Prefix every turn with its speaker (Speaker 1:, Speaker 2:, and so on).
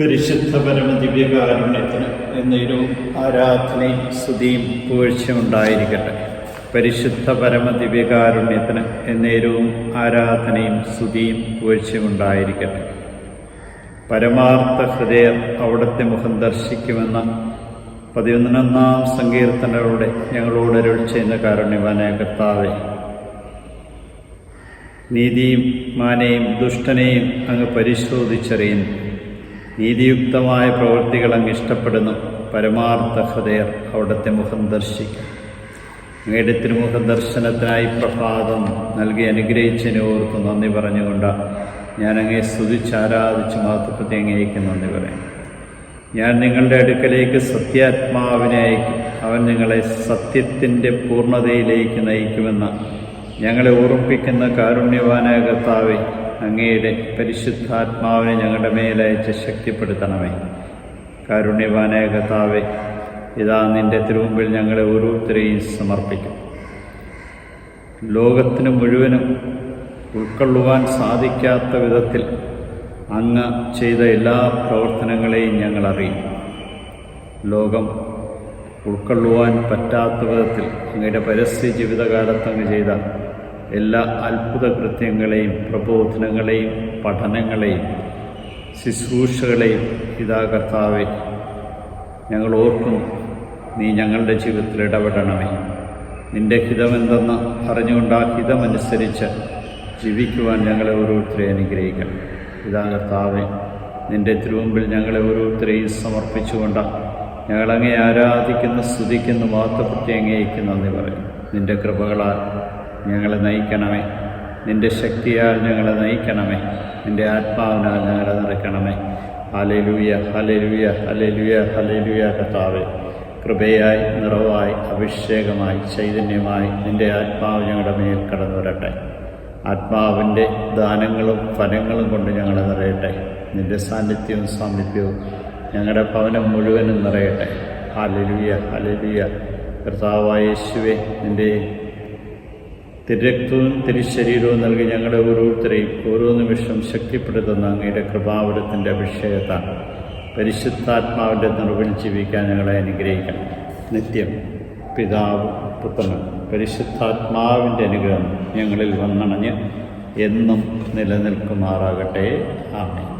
Speaker 1: പരിശുദ്ധ പരമദിവ്യകാരുണ്യത്തിന് എന്നേരവും ആരാധനയും സ്തുതിയും പുകഴ്ചയും ഉണ്ടായിരിക്കട്ടെ. പരിശുദ്ധ പരമദിവ്യകാരുണ്യത്തിന് എന്നേരവും ആരാധനയും സ്തുതിയും പുകഴ്ചയും ഉണ്ടായിരിക്കട്ടെ. പരമാർത്ഥ ഹൃദയം അവിടുത്തെ മുഖം ദർശിക്കുമെന്ന പതിനൊന്നാം സങ്കീർത്തനകളുടെ ഞങ്ങളോട് അരുൾ ചെയ്യുന്ന കാരുണ്യവാനായ കർത്താവെ. നീതിയും മാനെയും ദുഷ്ടനെയും അങ്ങ് പരിശോധിച്ചറിയുന്നു. നീതിയുക്തമായ പ്രവൃത്തികൾ അങ്ങ് ഇഷ്ടപ്പെടുന്നു. പരമാർത്ഥ ഹൃദയർ അവിടുത്തെ മുഖം ദർശിക്കും. അങ്ങയുടെ തിരുമുഖ ദർശനത്തിനായി പ്രഭാതം നൽകി അനുഗ്രഹിച്ചതിനെ ഓർത്ത് നന്ദി പറഞ്ഞുകൊണ്ട് ഞാൻ അങ്ങേ സ്തുതിച്ച് ആരാധിച്ച് മാതൃത്വത്തെ അങ്ങേക്ക് നന്ദി പറയും. ഞാൻ നിങ്ങളുടെ അടുക്കലേക്ക് സത്യാത്മാവിനെ അയക്കും. അവൻ നിങ്ങളെ സത്യത്തിന്റെ പൂർണതയിലേക്ക് നയിക്കുമെന്ന് ഞങ്ങളെ ഓർമ്മിപ്പിക്കുന്ന കാരുണ്യവാനായ കർത്താവെ അങ്ങയുടെ പരിശുദ്ധാത്മാവിനെ ഞങ്ങളുടെ മേലയച്ച് ശക്തിപ്പെടുത്തണമേ. കാരുണ്യവാനായ കഥാവെ ഇതാ നിന്റെ തിരുമുമ്പിൽ ഞങ്ങളെ ഓരോരുത്തരെയും സമർപ്പിക്കും. ലോകത്തിന് മുഴുവനും ഉൾക്കൊള്ളുവാൻ സാധിക്കാത്ത വിധത്തിൽ അങ്ങ് ചെയ്ത എല്ലാ പ്രവർത്തനങ്ങളെയും ഞങ്ങൾ അറിയും. ലോകം ഉൾക്കൊള്ളുവാൻ പറ്റാത്ത വിധത്തിൽ അങ്ങയുടെ പരസ്യ ജീവിതകാലത്ത് അങ്ങ് ചെയ്ത എല്ലാ അത്ഭുത കൃത്യങ്ങളെയും പ്രബോധനങ്ങളെയും പഠനങ്ങളെയും ശുശ്രൂഷകളെയും ഇതാ കർത്താവെ ഞങ്ങൾ ഓർക്കുന്നു നീ ഞങ്ങളുടെ ജീവിതത്തിൽ ഇടപെടണമേ. നിന്റെ ഹിതമെന്തെന്ന് അറിഞ്ഞുകൊണ്ട് ആ ഹിതമനുസരിച്ച് ജീവിക്കുവാൻ ഞങ്ങളെ ഓരോരുത്തരെ അനുഗ്രഹിക്കണം. ഇതാ കർത്താവെ നിന്റെ തിരുമുമ്പിൽ ഞങ്ങളെ ഓരോരുത്തരെയും സമർപ്പിച്ചുകൊണ്ട് ഞങ്ങളങ്ങേ ആരാധിക്കുന്ന സ്തുതിക്കുന്ന വാർത്തപ്പെട്ടി അങ്ങേക്ക് നന്ദി പറയും നിന്റെ കൃപകളാൽ ഞങ്ങളെ നയിക്കണമേ. നിന്റെ ശക്തിയാൽ ഞങ്ങളെ നയിക്കണമേ. നിന്റെ ആത്മാവിനാൽ ഞങ്ങളെ നിറയ്ക്കണമേ ഹലലുയ ഹലലുയ ഹലലുയ ഹലലുയ കർത്താവേ. കൃപയായി നിറവായി അഭിഷേകമായി ചൈതന്യമായി നിന്റെ ആത്മാവ് ഞങ്ങളുടെ മേൽ കടന്നു വരട്ടെ ആത്മാവിന്റെ ദാനങ്ങളും ഫലങ്ങളും കൊണ്ട് ഞങ്ങളെ നിറയട്ടെ. നിന്റെ സാന്നിധ്യവും സാമീപ്യവും ഞങ്ങളുടെ ഭവനം മുഴുവനും നിറയട്ടെ. ഹലലുയ ഹലലുയ കർത്താവായ യേശുവെ നിന്റെ തിരക്തവും തിരുശരീരവും നൽകി ഞങ്ങളുടെ ഓരോരുത്തരെയും ഓരോ നിമിഷം ശക്തിപ്പെടുത്തുന്ന അങ്ങയുടെ കൃപാവരത്തിന്റെ അഭിഷേകത്താൽ പരിശുദ്ധാത്മാവിന്റെ നിറവിൽ ജീവിക്കാൻ ഞങ്ങളെ അനുഗ്രഹിക്കണം. നിത്യം പിതാവ് പുത്രനും പരിശുദ്ധാത്മാവിന്റെ അനുഗ്രഹം ഞങ്ങളിൽ വന്നണഞ്ഞ് എന്നും നിലനിൽക്കുമാറാകട്ടെ. ആമേ